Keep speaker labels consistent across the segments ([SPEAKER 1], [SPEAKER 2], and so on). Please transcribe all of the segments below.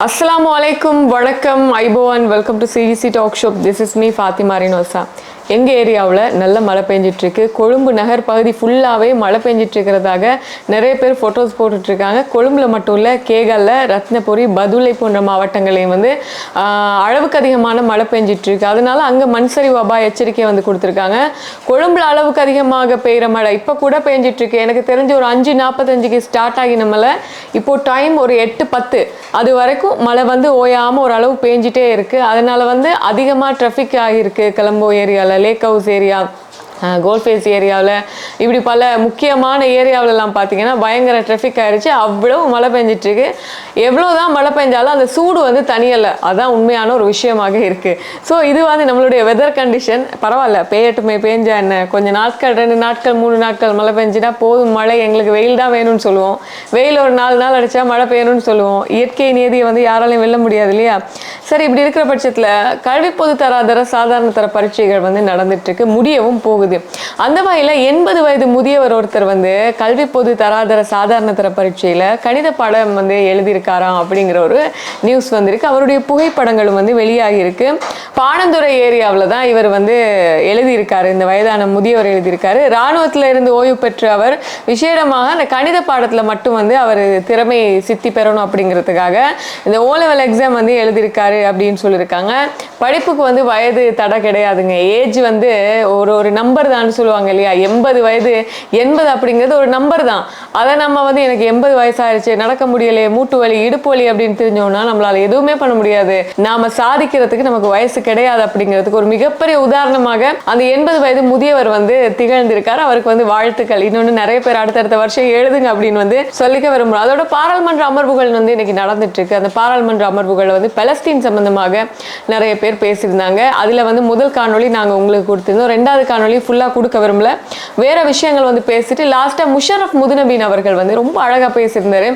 [SPEAKER 1] அஸ்ஸலாமு அலைக்கும் வணக்கம் ஐபோ and welcome to CDC talk show this is me Fathima Rinosa எங்கள் ஏரியாவில் நல்ல மழை பெஞ்சிட்ருக்கு. கொழும்பு நகர் பகுதி ஃபுல்லாகவே மழை பெஞ்சிட்ருக்கிறதாக நிறைய பேர் ஃபோட்டோஸ் போட்டுட்ருக்காங்க. கொழும்பில் மட்டும் இல்லை கேகல்ல ரத்னபுரி பதுளை போன்ற மாவட்டங்களையும் வந்து அளவுக்கு அதிகமான மழை பெஞ்சிட்ருக்கு. அதனால் அங்கே மண் சரிவு அபாய எச்சரிக்கை வந்து கொடுத்துருக்காங்க. கொழும்புல அளவுக்கு அதிகமாக பெய்கிற மழை இப்போ கூட பெஞ்சிட்ருக்கு. எனக்கு தெரிஞ்ச ஒரு அஞ்சு நாற்பத்தஞ்சுக்கு ஸ்டார்ட் ஆகின மழை இப்போது டைம் ஒரு எட்டு பத்து. அது வரைக்கும் மழை வந்து ஓயாமல் ஓரளவு பெஞ்சிட்டே இருக்குது அதனால் வந்து அதிகமாக ட்ராஃபிக் ஆகியிருக்கு கிளம்போ ஏரியாவில் லேக் ஹவுஸ் ஏரியா கோல்ஃபேஸ் ஏரியாவில் இப்படி பல முக்கியமான ஏரியாவிலலாம் பார்த்தீங்கன்னா பயங்கர ட்ரெஃபிக் ஆயிடுச்சு அவ்வளோ மழை பெஞ்சிட்ருக்கு. எவ்வளோ தான் மழை பெஞ்சாலும் அந்த சூடு வந்து தனியலை அதான் உண்மையான ஒரு விஷயமாக இருக்குது ஸோ இது வந்து நம்மளுடைய வெதர் கண்டிஷன் பரவாயில்ல பெய்யட்டுமே பேஞ்சா என்ன? கொஞ்சம் நாட்கள் ரெண்டு நாட்கள் மூணு நாட்கள் மழை பெஞ்சினா போதும். மழை எங்களுக்கு வெயில் தான் வேணும்னு சொல்லுவோம். வெயில் ஒரு நாலு நாள் அடித்தா மழை பெய்யணும்னு சொல்லுவோம். இயற்கை நியதியை வந்து யாராலையும் வெல்ல முடியாது இல்லையா? சரி இப்படி இருக்கிற பட்சத்தில் கல்வி பொது தராதர சாதாரண தர பரீட்சைகள் வந்து நடந்துட்டுருக்கு முடியவும் போகுது. அந்த வகையில் எண்பது வயது முதியவர் ஒருத்தர் வந்து கல்வி பொது தராதர சாதாரண தர பரீட்சையில் கணித பாடம் வந்து எழுதியிருக்காராம் அப்படிங்கிற ஒரு நியூஸ் வந்திருக்கு. அவருடைய புகைப்படங்களும் வந்து வெளியாகியிருக்கு பாணந்துறை ஏரியாவில் தான் இவர் வந்து எழுதியிருக்காரு. இந்த வயதான முதியவர் எழுதியிருக்காரு. இராணுவத்தில் இருந்து ஓய்வு பெற்ற அவர் விசேடமாக அந்த கணித பாடத்தில் மட்டும் வந்து அவர் திறமை சித்தி பெறணும் அப்படிங்கிறதுக்காக இந்த ஓ லெவல் எக்ஸாம் வந்து எழுதியிருக்காரு அப்படின்னு சொல்லியிருக்காங்க. படிப்புக்கு வந்து வயது தடை கிடையாதுங்க. ஏஜ் வந்து ஒரு ஒரு நம்பர் நம்பர் தான் சொல்லுவாங்க இல்லையா? எண்பது வயது எண்பது அப்படிங்கிறது ஒரு நம்பர் தான் அதை நம்ம வந்து எனக்கு எண்பது வயசாயிருச்சு நடக்க முடியலையே மூட்டு வலி இடுப்பு வலி அப்படின்னு தெரிஞ்சோம்னா நம்மளால எதுவுமே பண்ண முடியாது. நாம சாதிக்கிறதுக்கு நமக்கு வயசு கிடையாது அப்படிங்கிறதுக்கு ஒரு மிகப்பெரிய உதாரணமாக அந்த எண்பது வயது முதியவர் வந்து திகழ்ந்திருக்கார். அவருக்கு வந்து வாழ்த்துக்கள். இன்னொன்று நிறைய பேர் அடுத்தடுத்த வருஷம் எழுதுங்க அப்படின்னு வந்து சொல்லிக்க விரும்புகிறோம் அதோட பாராளுமன்ற அமர்வுகள் வந்து இன்னைக்கு நடந்துட்டு இருக்கு அந்த பாராளுமன்ற அமர்வுகள் வந்து பலஸ்தீன் சம்பந்தமாக நிறைய பேர் பேசியிருந்தாங்க. அதுல வந்து முதல் காணொளி நாங்கள் உங்களுக்கு கொடுத்திருந்தோம். ரெண்டாவது காணொளி ஃபுல்லா கொடுக்க விரும்பல. வேற விஷயங்கள் வந்து பேசிட்டு லாஸ்ட்டாக முஷரஃப் முதுநபீன் அவர்கள் வந்து ரொம்ப அழகா பேசியிருந்தாரு.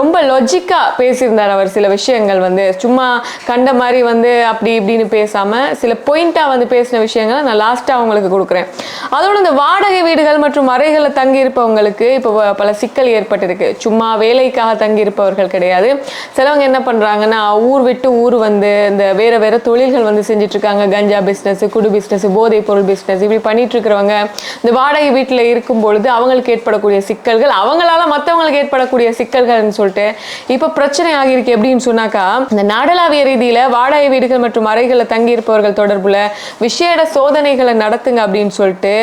[SPEAKER 1] ரொம்ப லொஜிக்கா பேசியிருந்தார் அவர் சில விஷயங்கள் வந்து. சும்மா கண்ட மாதிரி வந்து அப்படி இப்படின்னு பேசாம சில பாயிண்டா வந்து பேசின விஷயங்களை நான் லாஸ்ட்டாக அவங்களுக்கு கொடுக்குறேன். அதோட இந்த வாடகை வீடுகள் மற்றும் அறைகளில் தங்கி இருப்பவங்களுக்கு இப்போ பல சிக்கல் ஏற்பட்டிருக்கு. சும்மா வேலைக்காக தங்கியிருப்பவர்கள் கிடையாது. சிலவங்க என்ன பண்றாங்கன்னா ஊர் விட்டு ஊர் வந்து இந்த வேற வேற தொழில்கள் வந்து செஞ்சுட்டு இருக்காங்க. கஞ்சா பிஸ்னஸ் குடு பிஸ்னஸ் போதைப் பொருள் பிஸ்னஸ் இப்படி பண்ணிட்டு இருக்கிறவங்க இந்த வாடகை வீட்டில் இருக்கும் பொழுது அவங்களுக்கு ஏற்படக்கூடிய சிக்கல்கள் அவங்களால மற்றவங்களுக்கு ஏற்படக்கூடிய சிக்கல்கள்னு சொல்லிட்டு இப்போ பிரச்சனை ஆகியிருக்கு எப்படின்னு சொன்னாக்கா இந்த நாடளாவிய ரீதியில் வாடகை வீடுகள் மற்றும் அறைகளில் தங்கி இருப்பவர்கள் தொடர்புல விசேட சோதனைகளை நடத்துங்க அப்படின்னு சொல்லிட்டு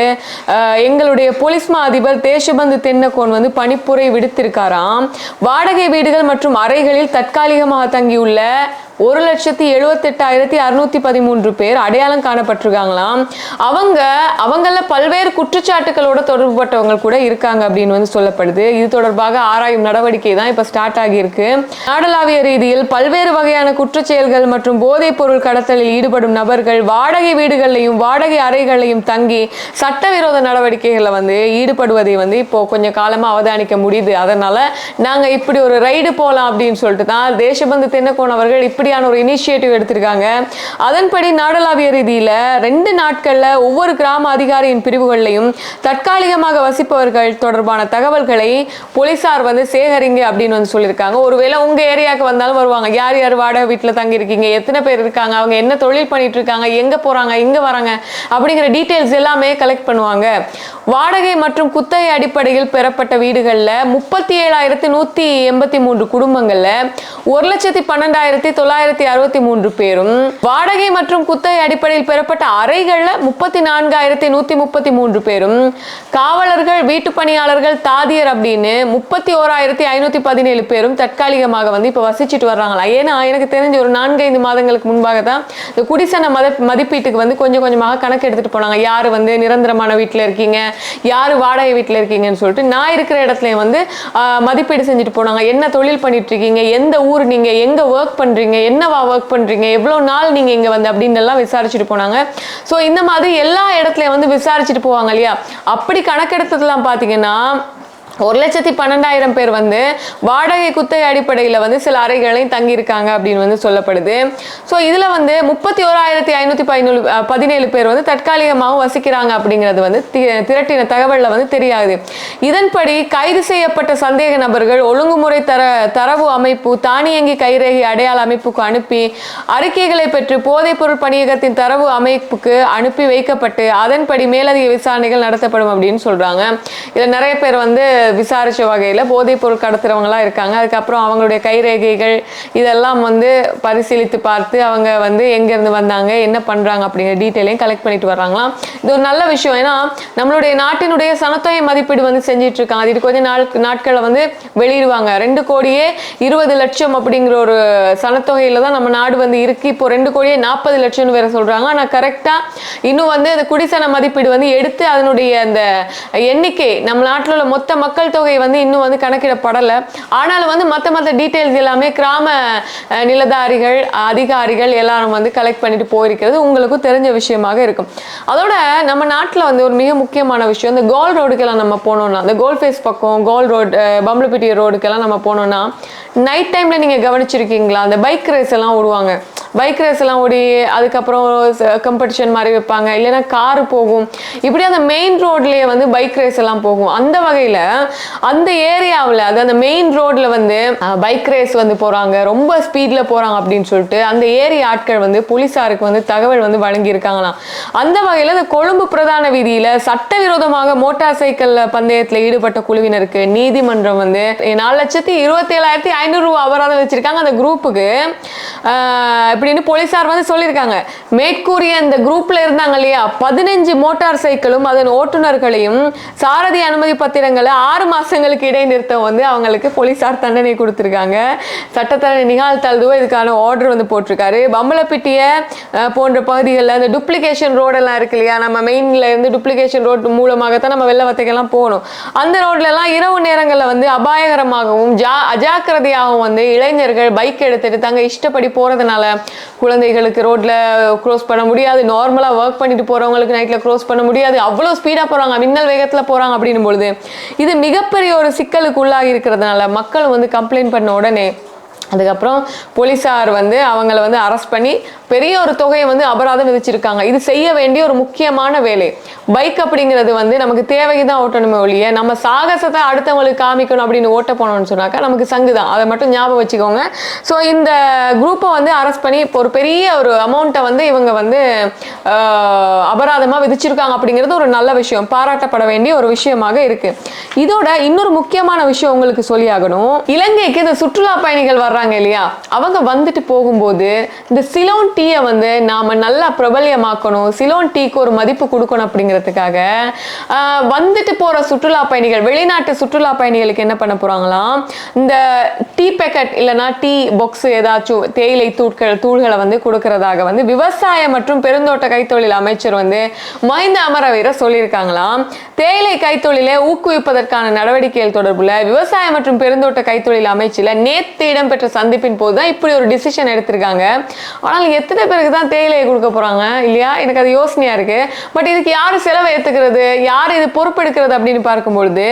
[SPEAKER 1] எங்களுடைய போலீஸ் மா அதிபர் தேசபந்து தென்னக்கோன் வந்து பணிப்புரை விடுத்திருக்காராம். வாடகை வீடுகள் மற்றும் அறைகளில் தற்காலிகமாக தங்கியுள்ள ஒரு லட்சத்தி எழுபத்தெட்டாயிரத்தி அறுநூத்தி பதிமூன்று பேர் அடையாளம் காணப்பட்டிருக்காங்களாம். அவங்க அவங்கள பல்வேறு குற்றச்சாட்டுகளோட தொடர்புபட்டவங்க கூட இருக்காங்க அப்படின்னு வந்து சொல்லப்படுது. இது தொடர்பாக ஆராயும் நடவடிக்கை தான் இப்போ ஸ்டார்ட் ஆகியிருக்கு. நாடளாவிய ரீதியில் பல்வேறு வகையான குற்றச் செயல்கள் மற்றும் போதைப் பொருள் கடத்தலில் ஈடுபடும் நபர்கள் வாடகை வீடுகள்லையும் வாடகை அறைகளையும் தங்கி சட்டவிரோத நடவடிக்கைகளை வந்து ஈடுபடுவதை வந்து இப்போ கொஞ்சம் காலமா அவதானிக்க முடியுது. அதனால நாங்க இப்படி ஒரு ரைடு போலாம் அப்படின்னு சொல்லிட்டு தான் தேசபந்து தென்னக்கோன் அவர்கள் இப்படியான ஒரு இனிஷியேட்டிவ் எடுத்திருக்காங்க. அதன்படி நாடளாவிய ரீதியில ரெண்டு நாட்கள்ல ஒவ்வொரு கிராம அதிகாரியின் பிரிவுகளையும் தற்காலிகமாக வசிப்பவர்கள் தொடர்பான தகவல்களை போலீசார் வந்து சேகரிங்க அப்படின்னு வந்து சொல்லியிருக்காங்க. ஒருவேளை உங்க ஏரியாவுக்கு வந்தாலும் வருவாங்க. யார் யார் வாடகை வீட்டில் தங்கி இருக்கீங்க எத்தனை பேர் இருக்காங்க? அவங்க என்ன தொழில் பண்ணிட்டு இருக்காங்க எங்க போறாங்க? எங்க வராங்க? அப்படிங்கிற டீட்டெயில்ஸ் எல்லாமே கலெக்ட் பண்ணுவாங்க. வாடகை மற்றும் குத்தகை அடிப்படையில் பெறப்பட்ட வீடுகள்ல முப்பத்தி ஏழாயிரத்தி நூத்தி எண்பத்தி மூன்று குடும்பங்கள்ல ஒரு லட்சத்தி பன்னெண்டாயிரத்தி தொள்ளாயிரத்தி தொள்ளாயிரத்தி அறுபத்தி மூன்று பேரும் வாடகை மற்றும் குத்தகை அடிப்படையில் பெறப்பட்ட அறைகள்ல முப்பத்தி நான்காயிரத்தி நூத்தி முப்பத்தி மூன்று பேரும் காவலர்கள் வீட்டு பணியாளர்கள் தாதியர் அப்படின்னு முப்பத்தி ஓராயிரத்தி ஐநூத்தி பதினேழு பேரும் தற்காலிகமாக வந்து இப்ப வசிச்சுட்டு வர்றாங்களா? ஏன்னா எனக்கு தெரிஞ்ச ஒரு நான்கைந்து மாதங்களுக்கு முன்பாக தான் இந்த குடிசன மத மதிப்பீட்டுக்கு வந்து கொஞ்சம் கொஞ்சமாக கணக்கு எடுத்துட்டு போனாங்க. யாரு வந்து நிரந்தரமான வீட்டில் இருக்கீங்க? யாரு வாடகை வீட்டில் இருக்கீங்கன்னு சொல்லிட்டு நான் இருக்கிற இடத்துல வந்து மதிப்பீடு செஞ்சுட்டு போனாங்க. என்ன தொழில் பண்ணிட்டு இருக்கீங்க? எந்த ஊர் நீங்க? எங்க ஒர்க் பண்றீங்க? என்னவா ஒர்க் பண்றீங்க? எவ்வளவு நாள் நீங்க இங்க வந்து அப்படின்னு எல்லாம் விசாரிச்சுட்டு போனாங்க. ஸோ இந்த மாதிரி எல்லா இடத்துலயும் வந்து விசாரிச்சுட்டு போவாங்க இல்லையா? அப்படி கணக்கெடுத்ததெல்லாம் பாத்தீங்கன்னா ஒரு லட்சத்தி பன்னெண்டாயிரம் பேர் வந்து வாடகை குத்தகை அடிப்படையில் வந்து சில அறைகளையும் தங்கியிருக்காங்க அப்படின்னு வந்து சொல்லப்படுது. ஸோ இதில் வந்து முப்பத்தி ஓராயிரத்தி ஐநூற்றி பதினேழு பதினேழு பேர் வந்து தற்காலிகமாகவும் வசிக்கிறாங்க அப்படிங்கிறது வந்து தி- திரட்டின தகவலில் வந்து தெரியாது. இதன்படி கைது செய்யப்பட்ட சந்தேக நபர்கள் ஒழுங்குமுறை தர தரவு அமைப்பு தானியங்கி கைரேகை அடையாள அமைப்புக்கு அனுப்பி அறிக்கைகளை பெற்று போதைப்பொருள் பணியகத்தின் தரவு அமைப்புக்கு அனுப்பி வைக்கப்பட்டு அதன்படி மேலதிக விசாரணைகள் நடத்தப்படும் அப்படின்னு சொல்கிறாங்க இதில் நிறைய பேர் வந்து விசாரிச்ச வகையில் போதைப்பொருள் கடத்துறவங்களாம் இருக்காங்க. அதுக்கப்புறம் அவங்களுடைய கைரேகைகள் இதெல்லாம் வந்து பரிசீலித்து பார்த்து அவங்க வந்து எங்கேருந்து வந்தாங்க என்ன பண்ணுறாங்க அப்படிங்கிற டீட்டெயிலையும் கலெக்ட் பண்ணிட்டு வர்றாங்களாம். இது ஒரு நல்ல விஷயம். ஏன்னா நம்மளுடைய நாட்டினுடைய சனத்தொகை மதிப்பீடு வந்து செஞ்சிட்டு இருக்காங்க. இது கொஞ்சம் நாள் நாட்களில் வந்து வெளியிடுவாங்க. ரெண்டு கோடியே இருபது லட்சம் அப்படிங்கிற ஒரு சனத்தொகையில் தான் நம்ம நாடு வந்து இருக்கு. இப்போ ரெண்டு கோடியே நாற்பது லட்சம்னு வேற சொல்றாங்க. ஆனால் கரெக்டாக இன்னும் வந்து அந்த குடிசன மதிப்பீடு வந்து எடுத்து அதனுடைய அந்த எண்ணிக்கை நம்ம நாட்டில் உள்ள மொத்த மக்கள் மக்கள் தொகை வந்து இன்னும் வந்து கணக்கிடப்படலை. ஆனாலும் வந்து மற்ற மற்ற டீட்டெயில்ஸ் எல்லாமே கிராம நிலதாரிகள் அதிகாரிகள் எல்லாரும் வந்து கலெக்ட் பண்ணிட்டு போயிருக்கிறது உங்களுக்கும் தெரிஞ்ச விஷயமாக இருக்கும். அதோட நம்ம நாட்டில் வந்து ஒரு மிக முக்கியமான விஷயம் இந்த கோல் ரோடுக்கெல்லாம் நம்ம போனோம்னா இந்த கோல் ஃபேஸ் பக்கம் கோல் ரோடு பம்பளப்பிட்டி ரோடுக்கெல்லாம் நம்ம போனோம்னா நைட் டைமில் நீங்கள் கவனிச்சிருக்கீங்களா? அந்த பைக் ரேஸ் எல்லாம் ஓடுவாங்க. பைக் ரேஸ் எல்லாம் ஓடி அதுக்கப்புறம் கம்படிஷன் மாதிரி வைப்பாங்க. இல்லைன்னா கார் போகும். இப்படி அந்த மெயின் ரோட்லேயே வந்து பைக் ரேஸ் எல்லாம் போகும். அந்த வகையில் அந்த ஏரியாவில் அது அந்த மெயின் ரோட்ல வந்து பைக் ரேஸ் வந்து போறாங்க ரொம்ப ஸ்பீட்ல போறாங்க அப்படின்னு சொல்லிட்டு அந்த ஏரி ஆட்கள் வந்து போலீஸாருக்கு வந்து தகவல் வந்து வழங்கியிருக்காங்களாம். அந்த வகையில் இந்த கொழும்பு பிரதான வீதியில சட்டவிரோதமாக மோட்டார் சைக்கிள் பந்தயத்தில் ஈடுபட்ட குழுவினருக்கு நீதிமன்றம் வந்து நாலு லட்சத்தி இருபத்தி ஏழாயிரத்தி ஐநூறு ரூபா அபராதம் வச்சிருக்காங்க அந்த குரூப்புக்கு இப்படின்னு போலீசார் வந்து சொல்லியிருக்காங்க. மேற்கூறிய இந்த குரூப்ல இருந்தாங்க இல்லையா பதினஞ்சு மோட்டார் சைக்கிளும் அதன் ஓட்டுநர்களையும் சாரதி அனுமதி பத்திரங்களை ஆறு மாதங்களுக்கு இடைநிறுத்தம் வந்து அவங்களுக்கு போலீஸார் தண்டனை கொடுத்துருக்காங்க. சட்டத்தரணி நிகால் தல்துவோ இதுக்கான ஆர்டர் வந்து போட்டிருக்காரு. பம்பளப்பிட்டிய போன்ற பகுதிகளில் அந்த டுப்ளிகேஷன் ரோடெல்லாம் இருக்கு இல்லையா? நம்ம மெயினில் இருந்து டுப்ளிகேஷன் ரோட் மூலமாகத்தான் நம்ம வெள்ள வத்தைக்கெல்லாம் போகணும். அந்த ரோட்லலாம் இரவு நேரங்களில் வந்து அபாயகரமாகவும் ஜா அஜாக்கிரதையாகவும் வந்து இளைஞர்கள் பைக் எடுத்துட்டு தங்க இஷ்டப்படி போகிறதுனால குழந்தைகளுக்கு ரோட்டில் க்ரோஸ் பண்ண முடியாது. நார்மலாக ஒர்க் பண்ணிட்டு போகிறவங்களுக்கு நைட்டில் க்ரோஸ் பண்ண முடியாது. அவ்வளோ ஸ்பீடாக போகிறாங்க மின்னல் வேகத்தில் போகிறாங்க அப்படின்னும் பொழுது இது மிகப்பெரிய ஒரு சிக்கலுக்கு உள்ளாகி இருக்கிறதுனால மக்கள் வந்து கம்ப்ளைண்ட் பண்ண உடனே அதுக்கப்புறம் போலீஸார் வந்து அவங்கள வந்து அரெஸ்ட் பண்ணி பெரிய ஒரு தொகையை வந்து அபராதம் விதிச்சிருக்காங்க. இது செய்ய வேண்டிய ஒரு முக்கியமான வேலை. பைக் அப்படிங்கிறது வந்து நமக்கு தேவைக்கு தான் ஓட்டணுமே ஒழிய நம்ம சாகசத்தை அடுத்தவங்களுக்கு காமிக்கணும் அப்படின்னு ஓட்ட போனோம்னு சொன்னாக்கா நமக்கு சங்கு தான் அதை மட்டும் ஞாபகம் வச்சுக்கோங்க. ஸோ இந்த குரூப்பை வந்து அரெஸ்ட் பண்ணி இப்போ ஒரு பெரிய ஒரு அமௌண்ட்டை வந்து இவங்க வந்து அபராதமாக விதிச்சிருக்காங்க அப்படிங்கிறது ஒரு நல்ல விஷயம். பாராட்டப்பட வேண்டிய ஒரு விஷயமாக இருக்குது இதோட இன்னொரு முக்கியமான விஷயம் உங்களுக்கு சொல்லியாகணும். இலங்கைக்கு இந்த சுற்றுலா பயணிகள் வர வர்றாங்க இல்லையா? அவங்க வந்துட்டு போகும்போது இந்த சிலோன் டீயை வந்து நாம நல்லா பிரபல்யமாக்கணும் சிலோன் டீக்கு ஒரு மதிப்பு கொடுக்கணும் அப்படிங்கிறதுக்காக வந்துட்டு போற சுற்றுலா பயணிகள் வெளிநாட்டு சுற்றுலா பயணிகளுக்கு என்ன பண்ண போறாங்களாம் இந்த டீ பேக்கெட் இல்லைனா டீ பொக்ஸ் ஏதாச்சும் தேயிலை தூட்கள் தூள்களை வந்து கொடுக்கறதாக வந்து விவசாய மற்றும் பெருந்தோட்ட கைத்தொழில் அமைச்சர் வந்து மஹிந்த அமரவீர சொல்லியிருக்காங்களாம் தேயிலை கைத்தொழிலை ஊக்குவிப்பதற்கான நடவடிக்கைகள் தொடர்புல விவசாய மற்றும் பெருந்தோட்ட கைத்தொழில் அமைச்சில் நேத்து இடம்பெற்ற சந்திப்பின் போது தான் இப்படி ஒரு டிசிஷன் எடுத்திருக்காங்க. ஆனால் எத்தனை பேருக்கு தான் தேயிலையை கொடுக்க போகிறாங்க இல்லையா? எனக்கு அது யோசனையாக இருக்குது பட் இதுக்கு யார் செலவை ஏற்றுக்கிறது யார் இது பொறுப்பெடுக்கிறது அப்படின்னு பார்க்கும்பொழுது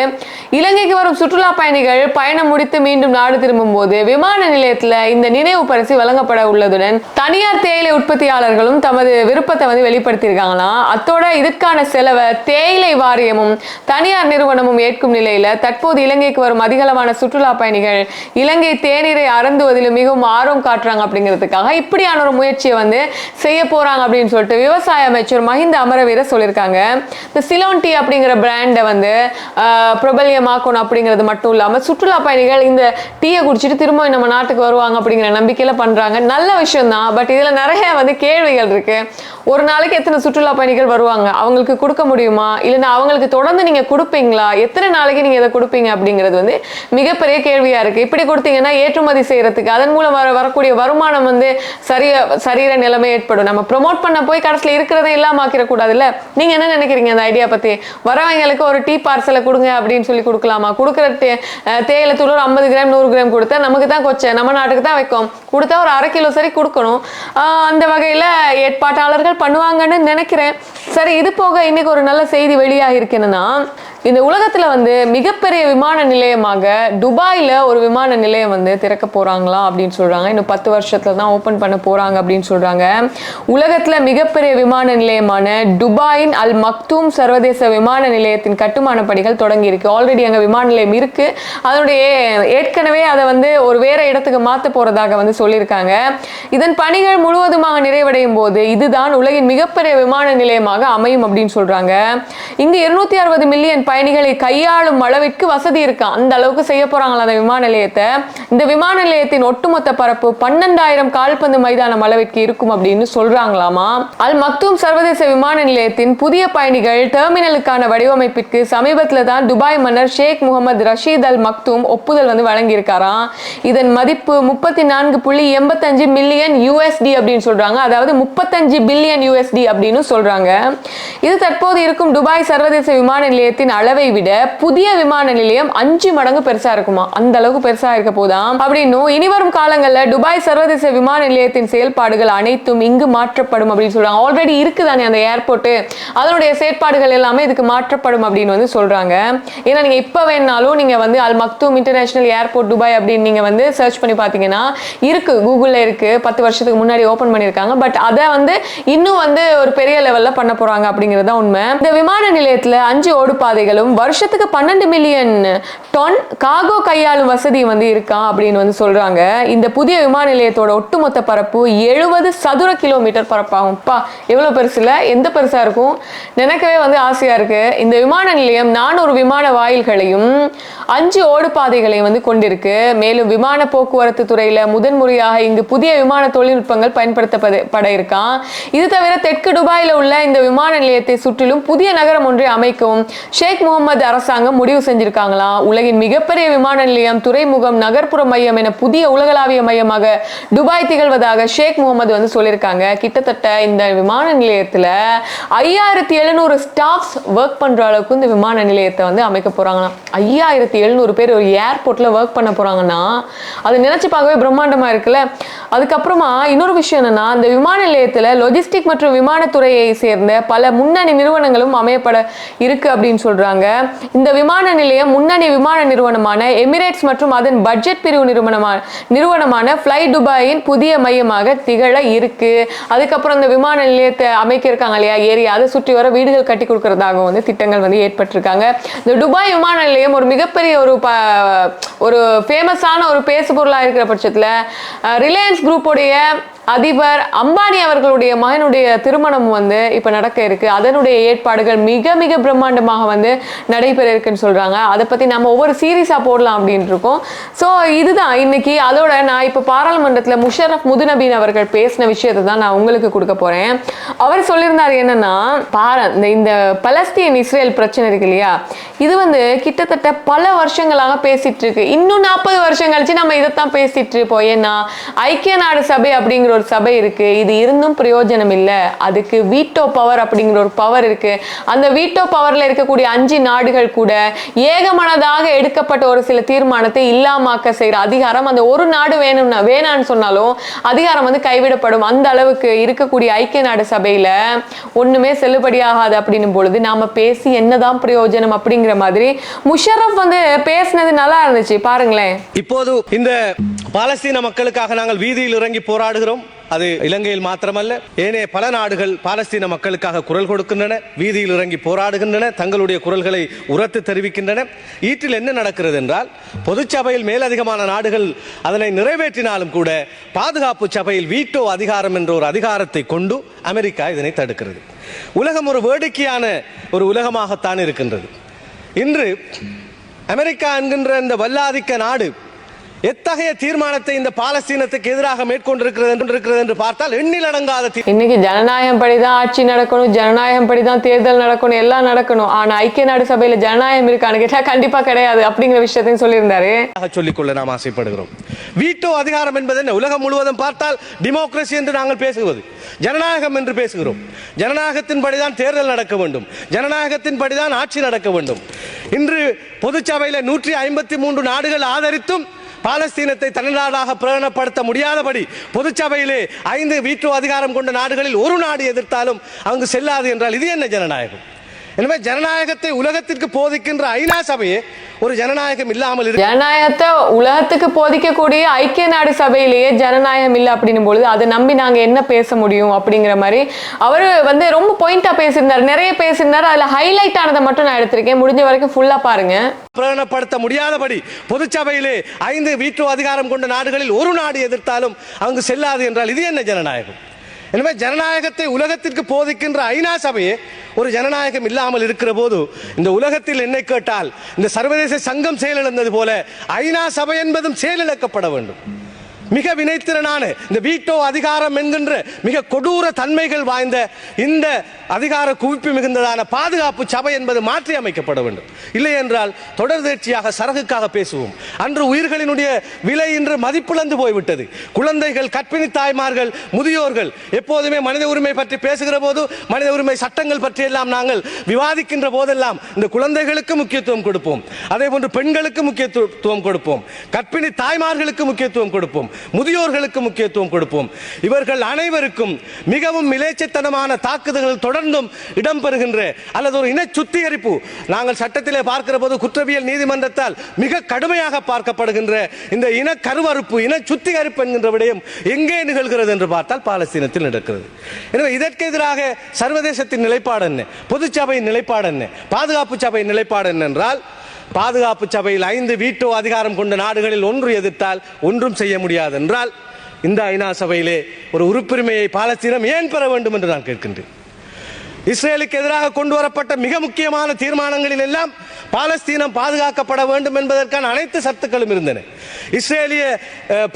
[SPEAKER 1] இலங்கைக்கு வரும் சுற்றுலா பயணிகள் பயணம் முடித்து மீண்டும் நாடு திரும்பும் போது விமான நிலையத்தில் இந்த நினைவு பரிசு வழங்கப்பட உள்ளதுடன் தனியார் தேயிலை உற்பத்தியாளர்களும் தமது விருப்பத்தை வந்து வெளிப்படுத்தியிருக்காங்களாம் அத்தோட இதுக்கான செலவை தேயிலை வாரியமும் தனியார் நிறுவனமும் ஏற்கும் நிலையில் தற்போது இலங்கைக்கு வரும் அதிகளவான சுற்றுலா பயணிகள் இலங்கை தேநீரை அருந்துவதில் மிகவும் ஆர்வம் காட்டுறாங்க அப்படிங்கிறதுக்காக இப்படியான ஒரு முயற்சியை வந்து செய்ய போகிறாங்க அப்படின்னு சொல்லிட்டு விவசாய அமைச்சர் மஹிந்த அமரவீர சொல்லியிருக்காங்க. இந்த சிலோன் டீ அப்படிங்கிற பிராண்டை வந்து பிரபல்யமாக்கணும் அப்படிங்கிறது மட்டும் இல்லாமல் சுற்றுலா பயணிகள் இந்த டீயை குடிச்சிட்டு திரும்ப நம்ம நாட்டுக்கு வருவாங்க அப்படிங்கிற நம்பிக்கையில் பண்ணுறாங்க நல்ல விஷயம் தான் பட் இதில் நிறைய வந்து கேள்விகள் இருக்குது ஒரு நாளைக்கு எத்தனை சுற்றுலா பயணிகள் வருவாங்க? அவங்களுக்கு கொடுக்க முடியுமா? இல்லைன்னா அவங்களுக்கு தொடர்ந்து நீங்கள் கொடுப்பீங்களா? எத்தனை நாளைக்கு நீங்கள் இதை கொடுப்பீங்க அப்படிங்கிறது வந்து மிகப்பெரிய கேள்வியாக இருக்குது இப்படி கொடுத்தீங்கன்னா ஏற்றுமதி செய்கிறதுக்கு அதன் மூலம் வர வரக்கூடிய வருமானம் வந்து சரிய சரீர நிலைமை ஏற்படும். நம்ம ப்ரொமோட் பண்ண போய் கடைசியில் இருக்கிறதை இல்லாம ஆக்கிடக்கூடாதுல்ல? நீங்கள் என்ன நினைக்கிறீங்க அந்த ஐடியா பற்றி வரவங்களுக்கு ஒரு டீ பார்சலை கொடுங்க அப்படின்னு சொல்லி கொடுக்கலாமா? கொடுக்குற தே தேயிலை தூள் ஒரு ஐம்பது கிராம் நூறு கிராம் கொடுத்தா நமக்கு தான் கொச்சை. நம்ம நாட்டுக்கு தான் வைக்கும். கொடுத்தா ஒரு அரை கிலோ சரி கொடுக்கணும். அந்த வகையில் ஏற்பாட்டாளர்கள் பண்ணுவாங்கன்னு நினைக்கிறேன். சரி இது போக இன்னைக்கு ஒரு நல்ல செய்தி வெளியாக இருக்கு இந்த உலகத்தில் வந்து மிகப்பெரிய விமான நிலையமாக துபாயில் ஒரு விமான நிலையம் வந்து திறக்க போகிறாங்களா அப்படின்னு சொல்கிறாங்க இன்னும் பத்து வருஷத்துல தான் ஓப்பன் பண்ண போகிறாங்க அப்படின்னு சொல்கிறாங்க உலகத்தில் மிகப்பெரிய விமான நிலையமான துபாயின் அல் மக்தூம் சர்வதேச விமான நிலையத்தின் கட்டுமான பணிகள் தொடங்கியிருக்கு ஆல்ரெடி அங்கே விமான நிலையம் இருக்குது அதனுடைய ஏற்கனவே அதை வந்து ஒரு வேறு இடத்துக்கு மாற்ற போகிறதாக வந்து சொல்லியிருக்காங்க. இதன் பணிகள் முழுவதுமாக நிறைவடையும் போது இதுதான் உலகின் மிகப்பெரிய விமான நிலையமாக அமையும் அப்படின்னு சொல்கிறாங்க இங்கே இருநூத்தி அறுபது மில்லியன் பயணிகளை கையாளும் அளவிற்கு வசதி இருக்கு? அந்த அளவுக்கு செய்ய போறாங்களா அந்த விமான நிலையத்தை? இந்த விமான நிலையத்தின் ஒட்டுமொத்த பரப்பு பன்னெண்டாயிரம் கால்பந்து மைதானம் அளவிற்கு இருக்கும் அப்படின்னு சொல்றாங்களாமா? அல் மக்தூம் சர்வதேச விமான நிலையத்தின் புதிய பயணிகள் டெர்மினலுக்கான வடிவமைப்பிற்கு சமீபத்தில் தான் துபாய் மன்னர் ஷேக் முகமது ரஷீத் அல் மக்தூம் ஒப்புதல் வந்து வழங்கியிருக்காராம் இதன் மதிப்பு முப்பத்தி நான்கு புள்ளி எண்பத்தஞ்சு மில்லியன் யூஎஸ்டி அப்படின்னு சொல்றாங்க. அதாவது முப்பத்தஞ்சு பில்லியன் யூஎஸ்டி அப்படின்னு சொல்றாங்க. இது தற்போது இருக்கும் துபாய் சர்வதேச விமான நிலையத்தின் அளவை விட புதிய விமான நிலையம் அஞ்சு மடங்கு பெருசா இருக்குமா? அந்த அளவுக்கு பெருசா இருக்க போதாம் அப்படின்னும் இனி வரும் காலங்களில் துபாய் சர்வதேச விமான நிலையத்தின் செயல்பாடுகள் அனைத்தும் இங்கு மாற்றப்படும் அப்படின்னு சொல்றாங்க. ஆல்ரெடி இருக்குதானே அந்த ஏர்போர்ட்டு அதனுடைய செயற்பாடுகள் எல்லாமே இதுக்கு மாற்றப்படும் அப்படின்னு வந்து சொல்றாங்க. ஏன்னா நீங்க இப்போ வேணாலும் நீங்க வந்து Al Maktoum international airport Dubai அப்படின்னு நீங்க வந்து சர்ச் பண்ணி பார்த்தீங்கன்னா இருக்கு கூகுளில் இருக்கு. பத்து வருஷத்துக்கு முன்னாடி ஓபன் பண்ணியிருக்காங்க. பட் அதை வந்து இன்னும் வந்து ஒரு பெரிய லெவலில் பண்ண போறாங்க அப்படிங்கிறது தான் உண்மை. இந்த விமான நிலையத்தில் அஞ்சு ஓடு பாதைகளும் வருஷத்துக்கு பன்னெண்டு மில்லியன் டன் காகோ கையாளும் வசதி வந்து இருக்கா அப்படின்னு வந்து சொல்றாங்க. இந்த புதிய விமான நிலையத்தோட ஒட்டுமொத்த பரப்பு எழுபது சதுர கிலோமீட்டர் பரப்பாகும்ப்பா. எவ்வளோ எவ்வளவு பெருசு எந்த பெருசா இருக்கும்? நினைக்கவே வந்து ஆசையா இருக்கு. இந்த விமான நிலையம் நானூறு விமான வாயில்களையும் அஞ்சு ஓடு பாதைகளை வந்து கொண்டிருக்கு. மேலும் விமான போக்குவரத்து துறையில முதன்முறையாக இங்கு புதிய விமான தொழில்நுட்பங்கள் பயன்படுத்தப்பட பட இருக்கான் இது தவிர தெற்கு துபாயில உள்ள இந்த விமான நிலையத்தை சுற்றிலும் புதிய நகரம் ஒன்றை அமைக்கவும் ஷேக் முகமது அரசாங்கம் முடிவு செஞ்சிருக்காங்களாம். உலகின் மிகப்பெரிய விமான நிலையம் துறைமுகம் நகர்ப்புற மையம் என புதிய உலகளாவிய மையமாக துபாய் திகழ்வதாக ஷேக் முகமது வந்து சொல்லியிருக்காங்க. கிட்டத்தட்ட இந்த விமான நிலையத்தில் ஐயாயிரத்தி எழுநூறு ஸ்டாஃப்ஸ் ஒர்க் பண்ற அளவுக்கு இந்த விமான நிலையத்தை வந்து அமைக்க போறாங்களாம். ஐயாயிரத்தி எழுநூறு பேர் ஒரு ஏர்போர்ட்ல ஒர்க் பண்ண போறாங்கன்னா அது நினச்சி பார்க்கவே பிரம்மாண்டமா இருக்குல்ல? அதுக்கப்புறமா இன்னொரு விஷயம் என்னன்னா இந்த விமான நிலையத்தில் லொஜிஸ்டிக் மற்றும் விமானத்துறையை சேர்ந்த பல முன்னணி நிறுவனங்களும் அமையப்பட இருக்கு அப்படின்னு சொல்கிறாங்க இந்த விமான நிலையம் முன்னணி விமான நிறுவனமான எமிரேட்ஸ் மற்றும் அதன் பட்ஜெட் பிரிவு நிறுவனமான நிறுவனமான ஃப்ளை துபாயின் புதிய மையமாக திகழ இருக்கு. அதுக்கப்புறம் இந்த விமான நிலையத்தை அமைக்கிருக்காங்க இல்லையா? ஏரியா அதை சுற்றி வர வீடுகள் கட்டி கொடுக்கறதாக வந்து திட்டங்கள் வந்து ஏற்பட்டிருக்காங்க. இந்த துபாய் விமான நிலையம் ஒரு மிகப்பெரிய ஒரு ப ஒரு ஃபேமஸான ஒரு பேசு பொருளாக இருக்கிற பட்சத்தில் ரிலையன்ஸ் குரூப்புடைய அதிபர் அம்பானி அவர்களுடைய மகனுடைய திருமணம் வந்து இப்போ நடக்க இருக்கு. அதனுடைய ஏற்பாடுகள் மிக மிக பிரம்மாண்டமாக வந்து நடைபெற இருக்குன்னு சொல்றாங்க. அதை பத்தி நம்ம ஒவ்வொரு சீரீஸாக போடலாம் அப்படின்ட்டு இருக்கோம். ஸோ இதுதான். இன்னைக்கு அதோட நான் இப்போ பாராளுமன்றத்தில் முஷரப் முதுநபீன் அவர்கள் பேசின விஷயத்தை தான் நான் உங்களுக்கு கொடுக்க போறேன். அவர் சொல்லியிருந்தார் என்னன்னா பாரு இந்த இந்த பலஸ்தீன் இஸ்ரேல் பிரச்சனை இருக்கு இல்லையா? இது வந்து கிட்டத்தட்ட பல வருஷங்களாக பேசிட்டு இருக்கு. இன்னும் நாற்பது வருஷம் கழிச்சு நம்ம இதைத்தான் பேசிட்டு இருப்போம். ஏன்னா ஐக்கிய நாடு சபை அப்படிங்கிற ஒரு சபை இருக்கு. இது இருந்தும் பிரயோஜனம் இல்லை. அதுக்கு வீட்டோ பவர் அப்படிங்கிற ஒரு பவர் இருக்கு. அந்த வீட்டோ பவர்ல இருக்கக்கூடிய அஞ்சு நாடுகள் கூட ஏகமனதாக எடுக்கப்பட்ட ஒரு சில தீர்மானத்தை இல்லாமாக்க செய்யற அதிகாரம். அந்த ஒரு நாடு வேணும்னா வேணான்னு சொன்னாலும் அதிகாரம் வந்து கைவிடப்படும். அந்த அளவுக்கு இருக்கக்கூடிய ஐக்கிய நாடு சபையில ஒண்ணுமே செல்லுபடியாகாது அப்படின்னும் பொழுது நாம பேசி என்னதான் பிரயோஜனம் அப்படிங்கிற மாதிரி முஷரப் வந்து பேசினது நல்லா இருந்துச்சு. பாருங்களேன்.
[SPEAKER 2] இப்போது இந்த பாலஸ்தீன மக்களுக்காக நாங்கள் வீதியில் இறங்கி போராடுகிறோம். அது இலங்கையில் மாத்திரமல்ல ஏனைய பல நாடுகள் பாலஸ்தீன மக்களுக்காக குரல் கொடுக்கின்றன வீதியில் இறங்கி போராடுகின்றன தங்களுடைய குரல்களை உரத்து தெரிவிக்கின்றன. ஈற்றில் என்ன நடக்கிறது என்றால் பொதுச்சபையில் மேலதிகமான நாடுகள் அதனை நிறைவேற்றினாலும் கூட பாதுகாப்பு சபையில் வீட்டோ அதிகாரம் என்ற ஒரு அதிகாரத்தை கொண்டு அமெரிக்கா இதனை தடுக்கிறது. உலகம் ஒரு வேடிக்கையான ஒரு உலகமாகத்தான் இருக்கின்றது. இன்று அமெரிக்கா என்கின்ற இந்த வல்லாதிக்க நாடு எத்தகைய தீர்மானத்தை இந்த பாலஸ்தீனத்துக்கு எதிராக மேற்கொண்டிருக்கிறது என்று இருக்கிறது என்று பார்த்தால் எண்ணில் அடங்காத
[SPEAKER 1] இன்னைக்கு ஜனநாயகம் படிதான் ஆட்சி நடக்கணும் ஜனநாயகம் படிதான் தேர்தல் நடக்கணும் எல்லாம் நடக்கணும். ஆனா ஐக்கிய நாடு சபையில ஜனநாயகம் இருக்கான்னு கேட்டா கண்டிப்பா கிடையாது அப்படிங்கிற விஷயத்தையும் சொல்லியிருந்தாரு.
[SPEAKER 2] சொல்லிக்கொள்ள நாம் ஆசைப்படுகிறோம். வீட்டோ அதிகாரம் என்பது என்ன? உலகம் முழுவதும் பார்த்தால் டிமோக்ரசி என்று நாங்கள் பேசுவது. ஜனநாயகம் என்று பேசுகிறோம். ஜனநாயகத்தின்படிதான் தேர்தல் நடக்க வேண்டும். ஜனநாயகத்தின்படிதான் ஆட்சி நடக்க வேண்டும். இன்று பொதுச்சபையில் நூற்றி ஐம்பத்தி மூன்று நாடுகள் ஆதரித்தும் பாலஸ்தீனத்தை தனிநாடாக பிரகடனப்படுத்த முடியாதபடி பொதுச்சபையிலே ஐந்து வீட்டு அதிகாரம் கொண்ட நாடுகளில் ஒரு நாடு எதிர்த்தாலும் அங்கு செல்லாது என்றால் இது என்ன ஜனநாயகம்? எனவே ஜனநாயகத்தை உலகத்திற்கு போதிக்கின்ற ஐநா சபையே ஒரு ஜனநாயகம் இல்லாமல் இருக்கு.
[SPEAKER 1] ஜனநாயகத்தை உலகத்துக்கு போதிக்கக்கூடிய ஐக்கிய நாடு சபையிலேயே ஜனநாயகம் இல்லை அப்படின்னும் பொழுது அதை நம்பி நாங்க என்ன பேச முடியும் அப்படிங்கிற மாதிரி அவரு வந்து ரொம்ப பாயிண்டா பேசியிருந்தாரு. நிறைய பேசியிருந்தாரு. அதுல ஹைலைட் ஆனதை மட்டும் நான் எடுத்திருக்கேன். முடிஞ்ச வரைக்கும் ஃபுல்லா பாருங்க.
[SPEAKER 2] பிரகடனப்படுத்த முடியாதபடி பொதுச்சபையிலே ஐந்து வீட்டோ அதிகாரம் கொண்ட நாடுகளில் ஒரு நாடு எதிர்த்தாலும் அங்கு செல்லாது என்றால் இது என்ன ஜனநாயகம்? எனவே ஜனநாயகத்தை உலகத்திற்கு போதிக்கின்ற ஐநா சபையே ஒரு ஜனநாயகம் இல்லாமல் இருக்கிற போது இந்த உலகத்தில் என்னை கேட்டால் இந்த சர்வதேச சங்கம் செயலிழந்தது போல ஐநா சபை என்பதும் செயலிழக்கப்பட வேண்டும். மிக வினைத்திறனான இந்த வீட்டோ அதிகாரம் என்கின்ற மிக கொடூர தன்மைகள் வாய்ந்த இந்த அதிகார குவிப்பு மிகுந்ததான பாதுகாப்பு சபை என்பது மாற்றி அமைக்கப்பட வேண்டும். இல்லை என்றால் தொடர்ந்தேர்ச்சியாக சரகுக்காக பேசுவோம். அன்று உயிர்களினுடைய விலை இன்று மதிப்பிழந்து போய்விட்டது. குழந்தைகள் கற்பிணி தாய்மார்கள் முதியோர்கள் எப்போதுமே மனித உரிமை பற்றி பேசுகிற போது மனித உரிமை சட்டங்கள் பற்றி எல்லாம் நாங்கள் விவாதிக்கின்ற போதெல்லாம் இந்த குழந்தைகளுக்கு முக்கியத்துவம் கொடுப்போம். அதே போன்று பெண்களுக்கு முக்கியத்துவம் கொடுப்போம். கற்பிணி தாய்மார்களுக்கு முக்கியத்துவம் கொடுப்போம். முதியோர்களுக்கு முக்கியத்துவம் கொடுப்போம். இவர்கள் அனைவருக்கும் மிகவும் மிலேச்சத்தனமான தாக்குதல்கள் தொடர்ந்தும் இடம்பெறுகின்ற அல்லது ஒரு இன சுத்திகரிப்பு நாங்கள் சட்டத்திலே பார்க்கிற போது குற்றவியல் நீதிமன்றத்தால் மிக கடுமையாக பார்க்கப்படுகின்ற இந்த இன கருவறுப்பு இன சுத்திகரிப்பு என்கின்ற விடயம் எங்கே நிகழ்கிறது என்று பார்த்தால் பாலஸ்தீனத்தில் நடக்கிறது. எனவே இதற்கு எதிராக சர்வதேசத்தின் நிலைப்பாடு என்ன? பொதுச்சபையின் நிலைப்பாடு என்ன? பாதுகாப்பு சபையின் நிலைப்பாடு என்ன என்றால் பாதுகாப்பு சபையில் ஐந்து வீட்டோ அதிகாரம் கொண்ட நாடுகளில் ஒன்று எதிர்த்தால் ஒன்றும் செய்ய முடியாது என்றால் இந்த ஐநா சபையிலே ஒரு உறுப்புரிமையை பாலஸ்தீனம் ஏன் பெற வேண்டும் என்று நான் கேட்கின்றேன். இஸ்ரேலுக்கு எதிராக கொண்டு வரப்பட்ட மிக முக்கியமான தீர்மானங்களில் எல்லாம் பாலஸ்தீனம் பாதுகாக்கப்பட வேண்டும் என்பதற்கான அனைத்து சத்துக்களும் இருந்தன. இஸ்ரேலிய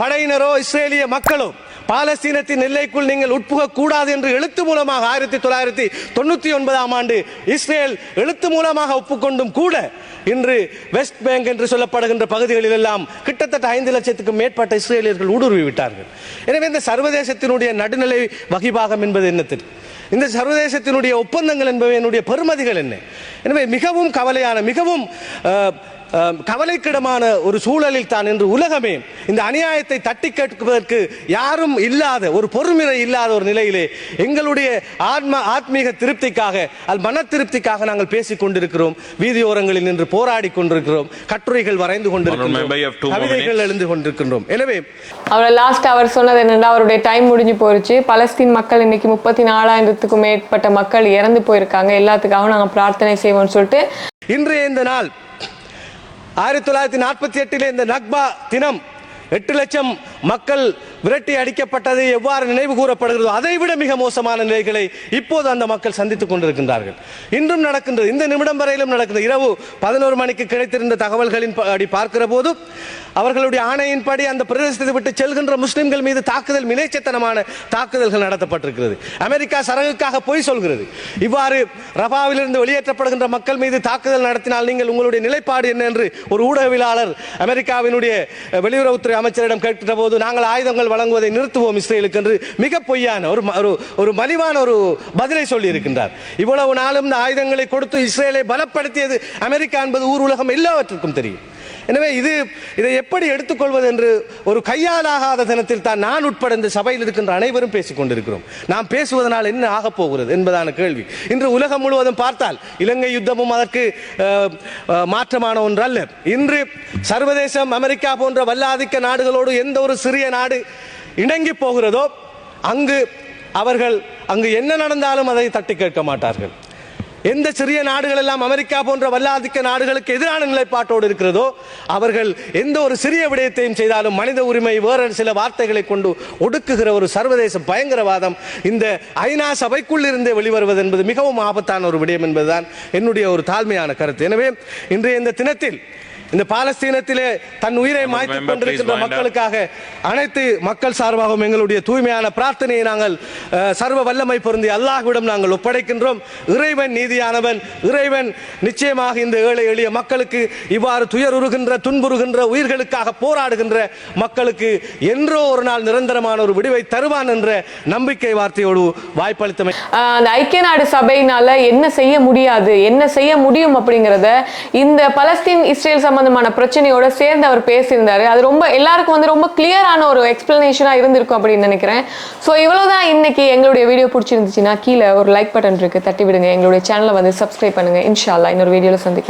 [SPEAKER 2] படையினரோ இஸ்ரேலிய மக்களோ பாலஸ்தீனத்தின் எல்லைக்குள் நீங்கள் உட்புகக்கூடாது என்று எழுத்து மூலமாக ஆயிரத்தி தொள்ளாயிரத்தி தொண்ணூத்தி ஒன்பதாம் ஆண்டு இஸ்ரேல் எழுத்து மூலமாக ஒப்புக்கொண்டும் கூட இன்று வெஸ்ட் பேங்க் என்று சொல்லப்படுகின்ற பகுதிகளில் எல்லாம் கிட்டத்தட்ட ஐந்து லட்சத்துக்கும் மேற்பட்ட இஸ்ரேலியர்கள் ஊடுருவி விட்டார்கள் எனவே இந்த சர்வதேசத்தினுடைய நடுநிலை வகிபாகம் என்பது என்னத்திற்கு இந்த சர்வதேசத்தினுடைய ஒப்பந்தங்கள் என்பவை என்னுடைய பெருமதிகள் என்ன? எனவே மிகவும் கவலையான மிகவும் கவலைக்கிடமான ஒரு சூழலில் தான் இன்று உலகமே இந்த அநியாயத்தை தட்டி கேட்பதற்கு யாரும் இல்லாத ஒரு பொறுமிறை இல்லாத ஒரு நிலையிலே எங்களுடைய ஆத்ம ஆத்மீக திருப்திக்காக அது மன திருப்திக்காக நாங்கள் பேசிக் கொண்டிருக்கிறோம். வீதியோரங்களில் நின்று போராடி கொண்டிருக்கிறோம். கட்டுரைகள் வரைந்து கொண்டிருக்கிறோம். கவிதைகள் எழுந்து கொண்டிருக்கின்றோம். எனவே
[SPEAKER 1] அவர் லாஸ்ட் அவர் சொன்னது என்னன்னா அவருடைய டைம் முடிஞ்சு போயிருச்சு. பலஸ்தீன் மக்கள் இன்னைக்கு முப்பத்தி நாலாயிரத்துக்கும் மேற்பட்ட மக்கள் இறந்து போயிருக்காங்க. எல்லாத்துக்காகவும் நாங்க பிரார்த்தனை செய்வோம்னு சொல்லிட்டு.
[SPEAKER 2] இன்றைய இந்த நாள் ஆயிரத்தி தொள்ளாயிரத்தி நாற்பத்தி எட்டிலே இந்த நக்பா தினம் எட்டு லட்சம் மக்கள் விரட்டி அடிக்கப்பட்டது எவ்வாறு நினைவு கூறப்படுகிறதோ அதைவிட மிக மோசமான நிலைகளை இப்போது அந்த மக்கள் சந்தித்துக் கொண்டிருக்கின்றார்கள். இன்றும் நடக்கின்றது. இந்த நிமிடம் வரையிலும் நடக்கிறது இரவு பதினோரு மணிக்கு கிடைத்திருந்த தகவல்களின் அடி பார்க்கிற போது அவர்களுடைய ஆணையின்படி அந்த பிரதேசத்தை விட்டு செல்கின்ற முஸ்லிம்கள் மீது தாக்குதல் மிலேச்சத்தனமான தாக்குதல்கள் நடத்தப்பட்டிருக்கிறது. அமெரிக்கா சரகுக்காக பொய் சொல்கிறது. இவ்வாறு ரபாவிலிருந்து வெளியேற்றப்படுகின்ற மக்கள் மீது தாக்குதல் நடத்தினால் நீங்கள் உங்களுடைய நிலைப்பாடு என்ன என்று ஒரு ஊடகவியலாளர் அமெரிக்காவினுடைய வெளியுறவுத்துறை அமைச்சரிடம் கேட்ட போது நாங்கள் ஆயுதங்கள் வழங்குவதை நிறுத்துவோம் இஸ்ரேலுக்கு என்று மிக பொய்யான ஒரு ஒரு ஒரு மலிவான ஒரு பதிலை சொல்லி இருக்கின்றார் இவ்வளவு நாளும் இந்த ஆயுதங்களை கொடுத்து இஸ்ரேலை பலப்படுத்தியது அமெரிக்கா என்பது ஊர் உலகம் எல்லாவற்றுக்கும் தெரியும். எனவே இது இதை எப்படி எடுத்துக்கொள்வது என்று ஒரு கையாலாகாத தினத்தில் தான் நான் உட்பட இந்த சபையில் இருக்கின்ற அனைவரும் பேசிக் கொண்டிருக்கிறோம். நாம் பேசுவதனால் என்ன ஆகப் போகிறது என்பதான கேள்வி. இன்று உலகம் முழுவதும் பார்த்தால் இலங்கை யுத்தமும் அதற்கு மாற்றமான ஒன்றல்ல. இன்று சர்வதேசம் அமெரிக்கா போன்ற வல்லாதிக்க நாடுகளோடு எந்த ஒரு சிறிய நாடு இணங்கி போகிறதோ அங்கு அவர்கள் அங்கு என்ன நடந்தாலும் அதை தட்டி கேட்க மாட்டார்கள். எந்த சிறிய நாடுகள் எல்லாம் அமெரிக்கா போன்ற வல்லாதிக்க நாடுகளுக்கு எதிரான நிலைப்பாட்டோடு இருக்கிறதோ அவர்கள் எந்த ஒரு சிறிய விடயத்தையும் செய்தாலும் மனித உரிமை வேறு சில வார்த்தைகளை கொண்டு ஒடுக்குகிற ஒரு சர்வதேச பயங்கரவாதம் இந்த ஐநா சபைக்குள் இருந்தே வெளிவருவது என்பது மிகவும் ஆபத்தான ஒரு விடயம் என்பதுதான் என்னுடைய ஒரு தாழ்மையான கருத்து. எனவே இன்றைய இந்த தினத்தில் இந்த பாலஸ்தீனத்திலே தன் உயிரை மாய்த்துக் கொண்டிருக்கின்ற. மக்களுக்காக அனைத்து மக்கள் சார்பாகவும் எங்களுடைய தூய்மையான பிரார்த்தனையை நாங்கள் சர்வ வல்லமை பொருந்தி அல்லாஹ்விடம் நாங்கள் ஒப்படைக்கின்றோம் இறைவன் நீதியானவன் இறைவன் நிச்சயமாக இந்த ஏழை எளிய மக்களுக்கு இவ்வாறு துயருறுகின்ற துன்புறுகின்ற உயிர்களுக்காக போராடுகின்ற மக்களுக்கு என்றோ ஒரு நாள் நிரந்தரமான ஒரு விடிவை தருவான் என்ற நம்பிக்கை வார்த்தையோடு வாய்ப்பளித்தமை
[SPEAKER 1] ஆஹ் அந்த ஐக்கிய நாடு சபையினால என்ன செய்ய முடியாது என்ன செய்ய முடியும் அப்படிங்கிறத இந்த பலஸ்தீன் இஸ்ரேல் சம்பந்தமான சம்பந்தமான பிரச்சனையோட சேர்ந்து அவர் பேசியிருந்தாரு. அது ரொம்ப எல்லாருக்கும் வந்து ரொம்ப கிளியரான ஒரு எக்ஸ்பிளனேஷனாக இருந்திருக்கும் அப்படின்னு நினைக்கிறேன். ஸோ இவ்வளவுதான் இன்னைக்கு எங்களுடைய வீடியோ பிடிச்சிருந்துச்சுன்னா கீழே ஒரு லைக் பட்டன் இருக்கு தட்டி விடுங்க எங்களுடைய சேனலை வந்து சப்ஸ்கிரைப் பண்ணுங்க. இன்ஷால்லா இன்னொரு வீடியோவில் சந்திக்கிறேன்